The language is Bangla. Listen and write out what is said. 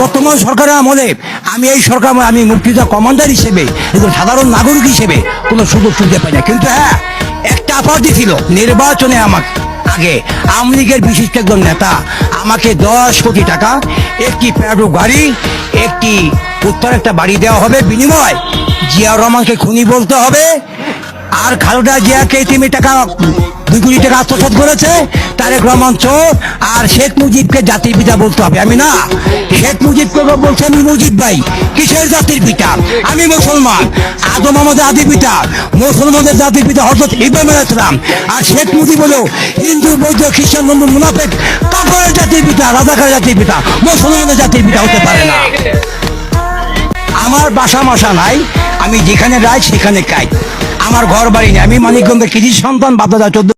বর্তমান সরকারের আমলে আমি এই সরকার, আমি মুক্তিযোদ্ধা কমান্ডার হিসেবে, একজন সাধারণ নাগরিক হিসেবে কোনো সুযোগ সুবিধা পাই না। কিন্তু হ্যাঁ একটা আপত্তি ছিল নির্বাচনে আমাকে, আগে আওয়ামী লীগের বিশিষ্ট একজন নেতা আমাকে দশ কোটি টাকা, একটি প্যাডো গাড়ি, একটি উত্তর একটা বাড়ি দেওয়া হবে, বিনিময় জিয়া রহমানকে খুনি বলতে হবে, আর খালেদা জিয়াকে তিমি টাকা দুই কোটি টাকা আত্মসাৎ করেছে তারেক রহমান চোর আর শেখ মুজিবকে জাতির পিতা বলতে হবে। আমি না, শেখ মুজিবকে বলছে আমি মুজিব ভাই, কিসের জাতির পিতা? আমি মুসলমান, আদম আমাদের আদি পিতা, মুসলমানদের জাতির পিতা হজরত ইব্রাহিম আলাইসালাম আর শেখ মুজিব হলো হিন্দু, বৌদ্ধ, খ্রিস্টান বন্ধু মুনাফেক কাপড়ের জাতির পিতা, রাজাকার জাতির পিতা মুসলমানের জাতির পিতা হতে পারে না। আমার বাসা মাসা নাই, আমি যেখানে রাই সেখানে কাই আমার ঘর বাড়ি নেই। আমি মানিকগঞ্জের কৃষি সন্তান বাপদাদা চোদ্দ